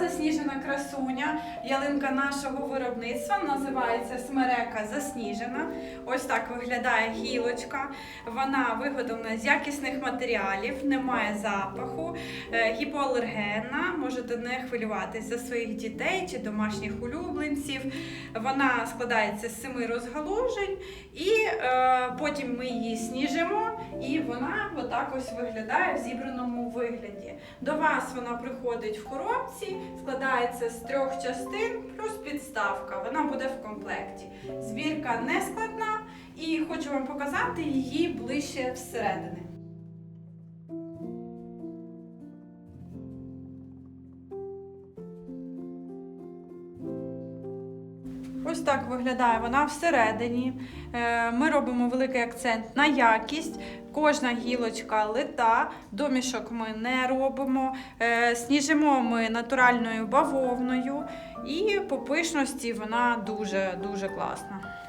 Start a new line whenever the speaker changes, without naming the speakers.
засніжена красуня, ялинка нашого виробництва, називається смерека засніжена. Ось так виглядає гілочка. Вона виготовлена з якісних матеріалів, немає запаху, е, гіпоалергенна. Можете не хвилюватись за своїх дітей чи домашніх улюбленців. Вона складається з семи розгалужень, і е, потім ми її сніжимо, і вона отак ось виглядає в зібраному вигляді. До вас вона приходить в коробці, складається з трьох частин, плюс підставка. Вона буде в комплекті. Збірка не складна, і хочу вам показати її ближче всередини. Ось так виглядає вона всередині. Е, Ми робимо великий акцент на якість. Кожна гілочка лита, домішок ми не робимо. Е, Сніжимо ми натуральною бавовною, і по пишності вона дуже дуже класна.